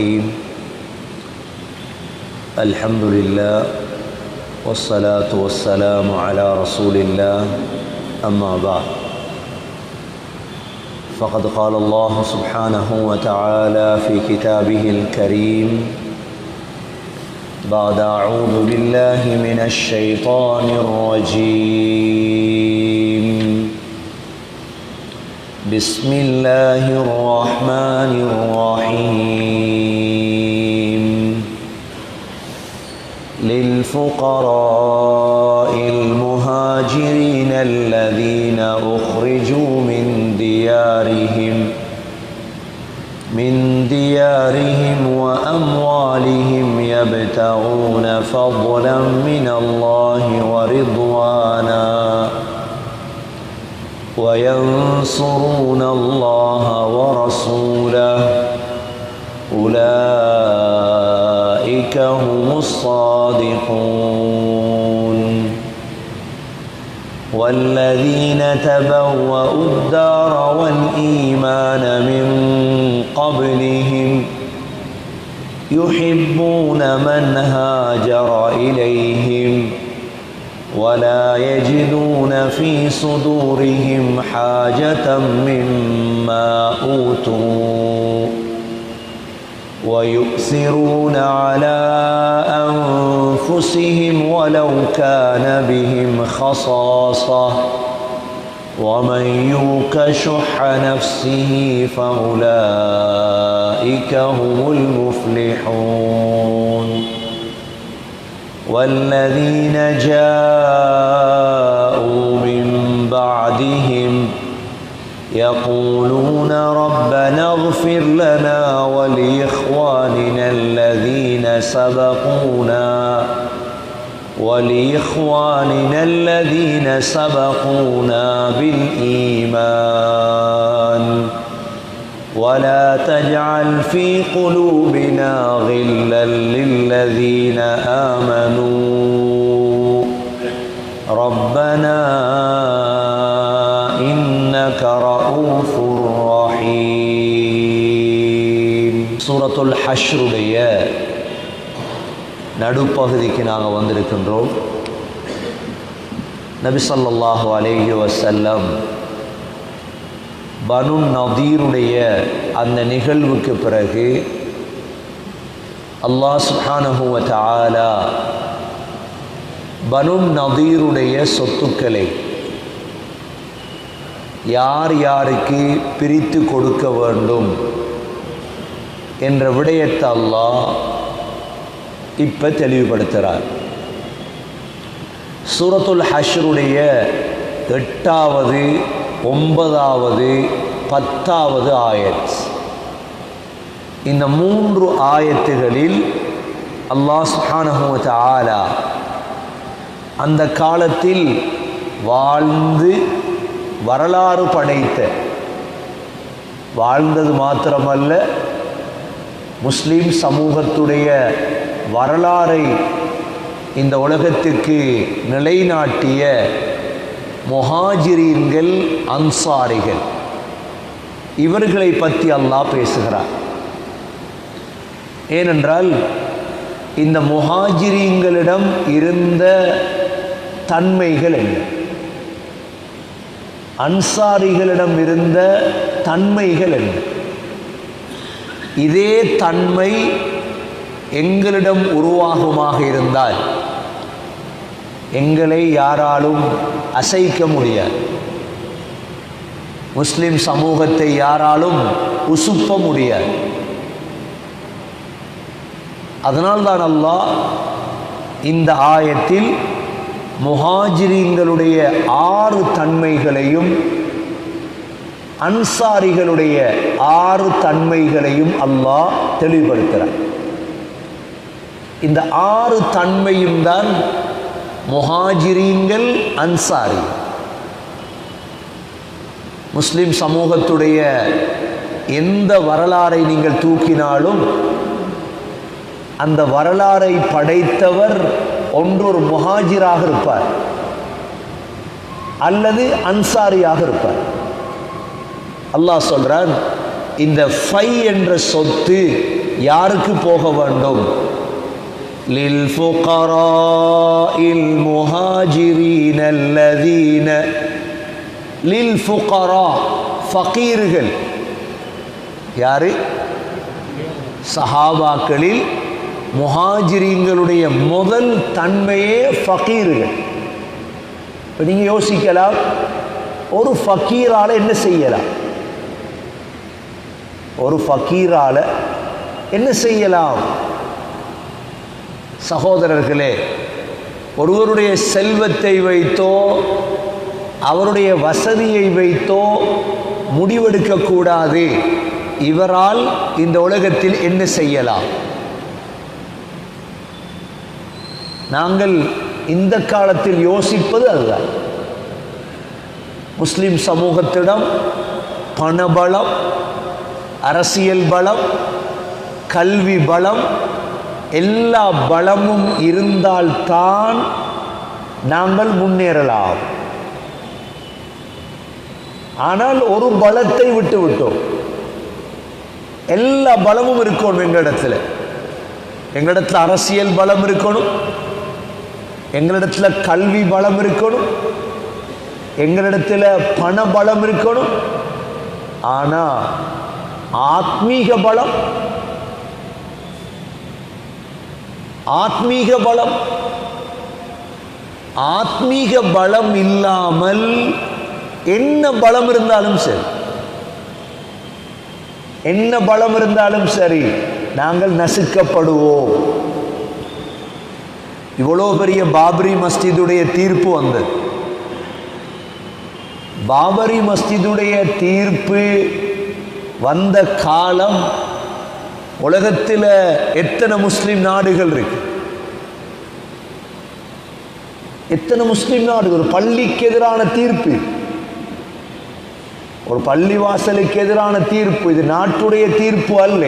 الرحيم. الحمد لله والصلاة والسلام على رسول الله. أما بعد. فقد قال الله سبحانه وتعالى في كتابه الكريم بعد أعوذ بالله من الشيطان الرجيم. بسم الله الرحمن للفقراء المهاجرين الذين أخرجوا من ديارهم من ديارهم وأموالهم يبتغون فضلا من الله ورضوانا وينصرون الله ورسوله. أولئك هم الصادقون. والذين تبوأوا الدار والإيمان من قبلهم يحبون من هاجر إليهم ولا يجدون في صدورهم حاجة مما أوتوا. ويؤثرون على أنفسهم ولو كان بهم خصاصة. ومن يوك شح نفسه فأولئك هم المفلحون. والذين جاءوا من بعدهم يقولون ربنا اغفر لنا ولإخواننا الذين سبقونا ولإخواننا الذين سبقونا بالإيمان. ولا تجعل في قلوبنا غلا للذين آمنوا. சூரத்துல் ஹஷ்ருடைய நடுப்பகுதிக்கு நாங்கள் வந்திருக்கின்றோம். நபிசல்லாஹு அலேஹி வசல்லம் பனு நதீருடைய அந்த நிகழ்வுக்கு பிறகு அல்லாஹ் சுஹானஹுவத் ஆலா பனு நதீருடைய சொத்துக்களை யார் யாருக்கு பிரித்து கொடுக்க வேண்டும்? என்ற விடயத்தை அல்லாஹ் இப்போ தெளிவுபடுத்துகிறார் சூரத்துல் ஹஷருடைய எட்டாவது ஒன்பதாவது பத்தாவது ஆயத். இந்த மூன்று ஆயத்துகளில் அல்லாஹ் சுஹானஹு ஆலா அந்த காலத்தில் வாழ்ந்து வரலாறு படைத்த வாழ்ந்தது மாத்திரமல்ல முஸ்லீம் சமூகத்துடைய வரலாறை இந்த உலகத்திற்கு நிலைநாட்டிய முஹாஜிரீன்கள் அன்சாரிகள். இவர்களை பற்றி அல்லாஹ் பேசுகிறார். ஏனென்றால் இந்த முஹாஜிரீன்களிடம் இருந்த தன்மைகள் என்ன? அன்சாரிகளிடம் இருந்த தன்மைகள் என்ன? இதே தன்மை எங்களிடம் உருவாகுமாக இருந்தால் எங்களை யாராலும் அசைக்க முடியாது. முஸ்லிம் சமூகத்தை யாராலும் உசுப்ப முடியாது. அதனால்தான் அல்லாஹ் இந்த ஆயத்தில் முஹாஜிரிங்களுடைய ஆறு தன்மைகளையும் அன்சாரிகளுடைய ஆறு தன்மைகளையும் அல்லாஹ் தெளிவுபடுத்துகிறார் இந்த ஆறு தன்மையும் தான் முஹாஜிரீன்கள் அன்சாரி முஸ்லிம் சமூகத்துடைய எந்த வரலாறை நீங்கள் தூக்கினாலும் அந்த வரலாறை படைத்தவர் ஒன்றொரு முஹாஜிராக இருப்பார் அல்லது அன்சாரியாக இருப்பார். அல்லாஹ் சொல்றான் இந்த ஃபை என்ற சொத்து யாருக்கு போக வேண்டும் للفقراء المهاجرين الذين للفقراء ஃபகீர்கள் யாரு சஹாபாக்களில் முஹாஜிரீங்களுடைய முதல் தன்மையே ஃபகீர்கள் இப்போ நீங்கள் யோசிக்கலாம் ஒரு ஃபக்கீரால் என்ன செய்யலாம் ஒரு ஃபக்கீரால் என்ன செய்யலாம்? சகோதரர்களே ஒருவருடைய செல்வத்தை வைத்தோ அவருடைய வசதியை வைத்தோ முடிவெடுக்கக்கூடாது இவரால் இந்த உலகத்தில் என்ன செய்யலாம்? நாங்கள் இந்த காலத்தில் யோசிப்பது அல்ல முஸ்லிம் சமூகத்திடம் பணபலம் அரசியல் பலம் கல்வி பலம் எல்லா பலமும் இருந்தால்தான் நாங்கள் முன்னேறலாம். ஆனால் ஒரு பலத்தை விட்டு விட்டோம் எல்லா பலமும் இருக்கணும் எங்களிடத்துல. எங்களிடத்துல அரசியல் பலம் இருக்கணும். எங்களிடத்துல கல்வி பலம் இருக்கணும். எங்களிடத்துல பண பலம் இருக்கணும். ஆனா ஆத்மீக பலம். ஆத்மீக பலம். ஆத்மீக பலம் இல்லாமல் என்ன பலம் இருந்தாலும் சரி. என்ன பலம் இருந்தாலும் சரி நாங்கள் நசுக்கப்படுவோம். இவ்வளோ பெரிய பாபரி மஸ்ஜிதுடைய தீர்ப்பு வந்தது. பாபரி மஸ்ஜிதுடைய தீர்ப்பு வந்த காலம் உலகத்தில் எத்தனை முஸ்லீம் நாடுகள் இருக்கு? எத்தனை முஸ்லிம் நாடுகள்? ஒரு பள்ளிக்கு எதிரான தீர்ப்பு. ஒரு பள்ளி வாசலுக்கு எதிரான தீர்ப்பு. இது நாட்டுடைய தீர்ப்பு அல்ல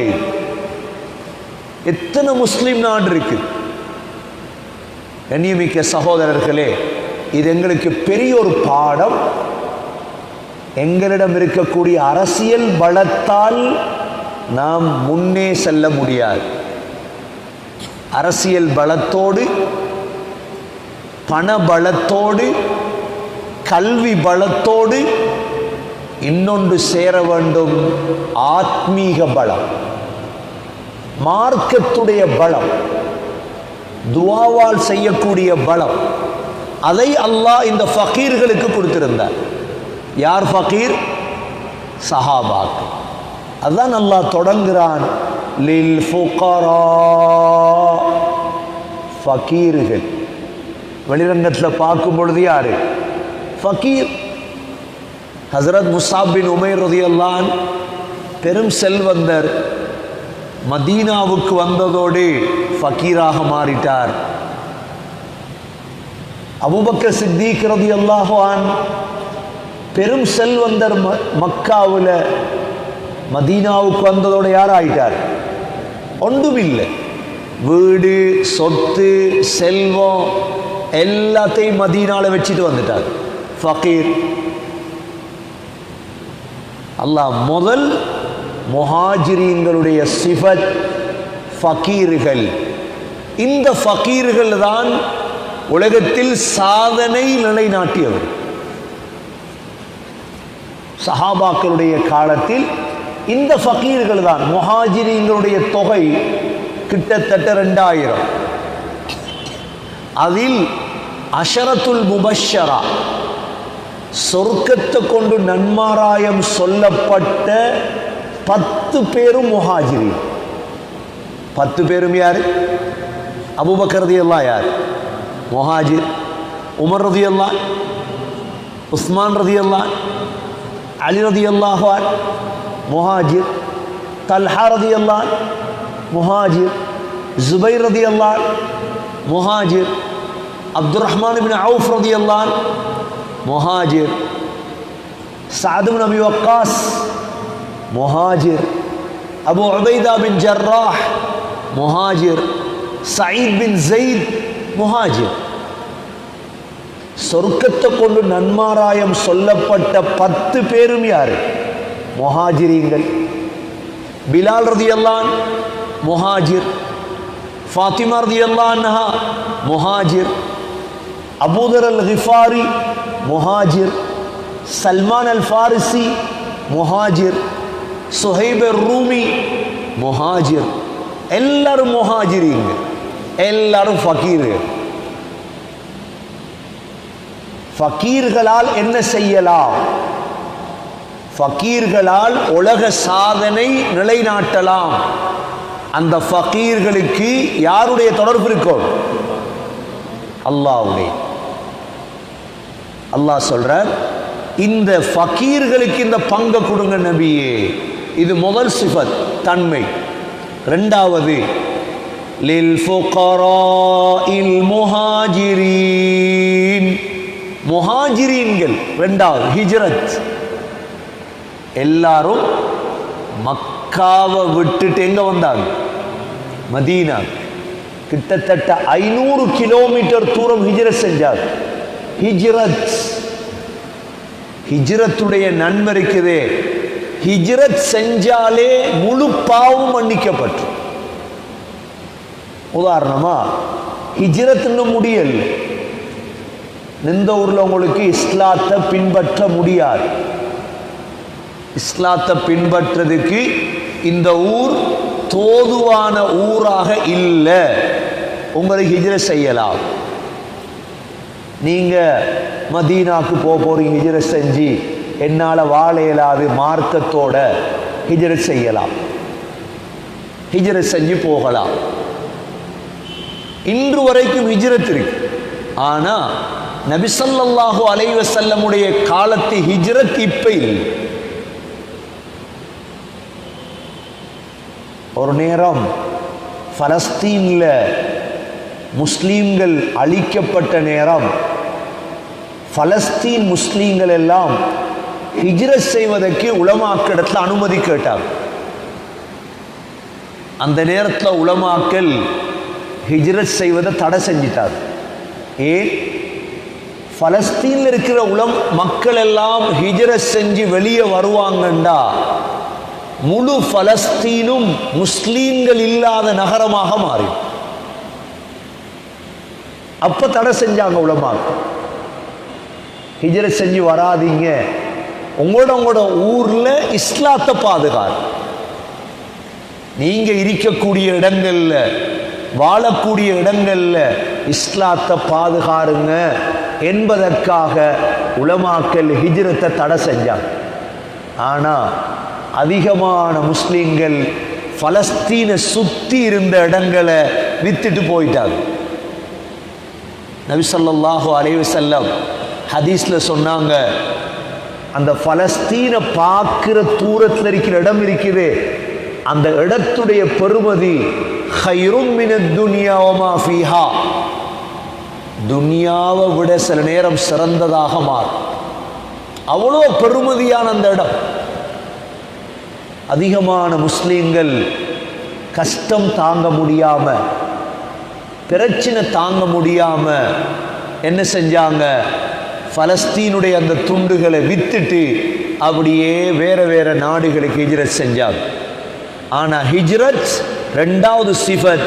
எத்தனை முஸ்லிம் நாடு இருக்கு? கண்ணியமிக்க சகோதரர்களே இது எங்களுக்கு பெரிய ஒரு பாடம். எங்களிடம் இருக்கக்கூடிய அரசியல் பலத்தால் நாம் முன்னே செல்ல முடியாது. அரசியல் பலத்தோடு பண பலத்தோடு கல்வி பலத்தோடு இன்னொன்று சேர வேண்டும் ஆத்மீக பலம். மார்க்கத்துடைய பலம் துவாவால் செய்யக்கூடிய பலம் அதை அல்லாஹ் இந்த ஃபகீர்களுக்கு கொடுத்திருந்தார். யார் ஃபகீர்? சஹாபாக்கு அதான் நல்லா தொடங்குறான். லில் ஃபுகரா. ஃபகீர்கள். வெளிரங்கத்தில் பார்க்கும் பொழுது யாரு? ஃபகீர். ஹசரத் முசாபின் உமேர் உமைர் ரதியல்லான் பெரும் செல்வந்தர். மதீனாவுக்கு வந்ததோடு ஃபக்கீராக மாறிட்டார். அபுபக்க சித்திக் ரதியல்லாஹான் பெரும் செல்வந்தர் ம மக்காவில் மதீனாவுக்கு வந்ததோடு யார் ஆயிட்டார் ஒன்றுமில்லை. வீடு சொத்து செல்வம் எல்லாத்தையும் மதீனால வச்சுட்டு வந்துட்டார். ஃபக்கீர் அல்லாஹ் முதல் முஹாஜிரியங்களுடைய சிஃபத் ஃபக்கீர்கள் இந்த ஃபக்கீர்கள் தான் உலகத்தில் சாதனை நிலைநாட்டியவர். சஹாபாக்களுடைய காலத்தில் இந்த ஃபக்கீர்கள் தான் முஹாஜிரிங்களுடைய தொகை கிட்டத்தட்ட ரெண்டாயிரம். அதில் அஷரத்துல் முபஷரா சொர்க்கத்தை கொண்டு நன்மாராயம் சொல்லப்பட்ட பத்து பேரும் முஹாஜிரி பத்து பேரும் யார்? அபுபக்கர் எல்லாம் யார் முஹாஜிர் உமர் ரதியல்லாஹ் உஸ்மான் ரதியல்லாஹ் அலி ரதியல்லாஹான் முஹாஜிர் தல்ஹா ரதியல்லாஹ் முஹாஜிர் ஜுபைர் ரதியல்லாஹ் முஹாஜிர் அப்துல் ரஹ்மான் பின் அவுஃப் ரதியல்லாஹ் முஹாஜிர் சாது பின் அபி வக்காஸ் முஹாஜிர் அபு உபைதா பின் ஜர்ராஹ் முஹாஜிர் சயீத் பின் ஜெயித் முஹாஜிர் சொர்க்கத்தை கொண்டு நன்மாராயம் சொல்லப்பட்ட பத்து பேரும் யாரு முஹாஜிரீங்கள் பிலால் ரதியல்லான் முஹாஜிர் ஃபாத்திமா ரதியல்லா அன்ஹா முஹாஜிர் அபூதர் அல் ஹிஃபாரி முஹாஜிர் சல்மான் அல் ஃபாரிசி முஹாஜிர் சுஹைப் ரூமி முஹாஜிர் எல்லாரும் முஹாஜிரிங்க எல்லாரும் ஃபக்கீர்கள் ஃபக்கீர்களால் என்ன செய்யலாம்? ஃபக்கீர்களால் உலக சாதனை நிலைநாட்டலாம். அந்த ஃபக்கீர்களுக்கு யாருடைய தொடர்பு இருக்கும் அல்லாவுடைய. அல்லாஹ் சொல்றார் இந்த ஃபக்கீர்களுக்கு இந்த பங்கை கொடுங்க நபியே. இது முதல் சிஃபத் தன்மை. ரெண்டாவது லில் ஃபுகராஇல் முஹாஜிரீன். முஹாஜிரீன்கள் ரெண்டாவது ஹிஜ்ரத். எல்லாரும் மக்காவை விட்டுட்டு எங்க வந்தாங்க? மதீனா கிட்டத்தட்ட ஐநூறு கிலோமீட்டர் தூரம் ஹிஜ்ரத் செஞ்சார். ஹிஜ்ரத். ஹிஜ்ரத்துடைய நன்மை இருக்குதே ஹிஜ்ரத் செஞ்சாலே முழு பாவம் மன்னிக்கப்பட்டு உதாரணமா ஹிஜ்ரத்துன்னு முடியல. இந்த ஊர்ல உங்களுக்கு இஸ்லாத்தை பின்பற்ற முடியாது. இஸ்லாத்தை பின்பற்றதுக்கு இந்த ஊர் தோதுவான ஊராக இல்லை. உங்களுக்கு ஹிஜ்ர செய்யலாம். நீங்க மதீனாக்கு போக போறீங்க ஹிஜ்ர செஞ்சு என்னால் வாழ இயலாது மார்க்கத்தோட ஹிஜ்ர செய்யலாம். ஹிஜ்ர செஞ்சு போகலாம். இன்று வரைக்கும் ஹிஜ்ரத் இருக்கு. ஆனா நபிசல்லாஹு அலைவசல்லமுடைய காலத்து ஹிஜ்ரத் இப்ப இல்லை. ஒரு நேரம் பலஸ்தீன்ல முஸ்லீம்கள் அழிக்கப்பட்ட நேரம் பலஸ்தீன் முஸ்லீம்கள் எல்லாம் ஹிஜ்ரத் செய்வதற்கு உலமாக்கிடத்தில் அனுமதி கேட்டாங்க. அந்த நேரத்தில் உலமாக்கள் ஹிஜ்ரத் செய்வதை தடை செஞ்சிட்டார் ஏன்? பலஸ்தீன்ல இருக்கிற உலம் மக்கள் எல்லாம் ஹிஜ்ரத் செஞ்சு வெளியே வருவாங்கண்டா. முழு பலஸ்தீனும் முஸ்லீம்கள் இல்லாத நகரமாக மாறி. அப்ப தடை செஞ்சாங்க உலமா ஹிஜ்ரத் செஞ்சு வராதீங்க. உங்களோட உங்களோட ஊர்ல இஸ்லாத்தை பாதுகாரு. நீங்க இருக்கக்கூடிய இடங்கள்ல வாழக்கூடிய இடங்கள்ல இஸ்லாத்தை பாதுகாருங்க. என்பதற்காக உலமாக்கல் ஹிஜ்ரத்தை தடை செஞ்சாங்க. ஆனால் அதிகமான முஸ்லீம்கள் பலஸ்தீனை சுற்றி இருந்த இடங்களை வித்துட்டு போயிட்டாங்க. நபி அலைவு செல்லம் ஹதீஸில் ஹதீஸ்ல சொன்னாங்க அந்த பலஸ்தீனை பார்க்கிற தூரத்தில் இருக்கிற இடம் இருக்குது. அந்த இடத்துடைய பெருமதி ஹைரும் மின துனியாவமா ஃபீஹா. துனியாவை விட சில நேரம் சிறந்ததாக மாறும். அவ்வளோ பெருமதியான அந்த இடம். அதிகமான முஸ்லீம்கள் கஷ்டம் தாங்க முடியாம பிரச்சனை தாங்க முடியாம என்ன செஞ்சாங்க? பலஸ்தீனுடைய அந்த துண்டுகளை வித்துட்டு அப்படியே வேற வேற நாடுகளுக்கு ஹிஜ்ரத் செஞ்சாங்க. ஆனா ஹிஜ்ரத் ரெண்டாவது சிஃபத்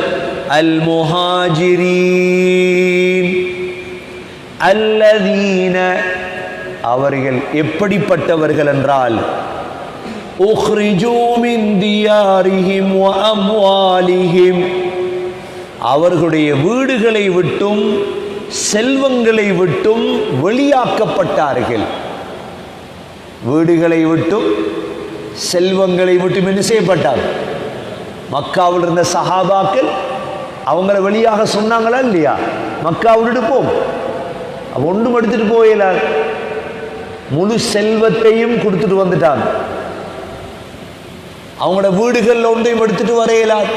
அல் அல்முஹாஜிரீன். அல்லதீன அவர்கள் எப்படிப்பட்டவர்கள் என்றால் அவர்களுடைய வீடுகளை விட்டும் செல்வங்களை விட்டும் வெளியாக்கப்பட்டார்கள். வீடுகளை விட்டும் செல்வங்களை விட்டும் என்ன செய்யப்பட்டார்? மக்காவில் இருந்த சஹாபாக்கள் அவங்கள வெளியாக சொன்னாங்களா இல்லையா? மக்கா விட்டுட்டு போம் ஒன்றும் எடுத்துட்டு போயில முழு செல்வத்தையும் கொடுத்துட்டு வந்துட்டாங்க. அவங்களோட வீடுகளில் ஒன்றையும் எடுத்துட்டு வரையலாது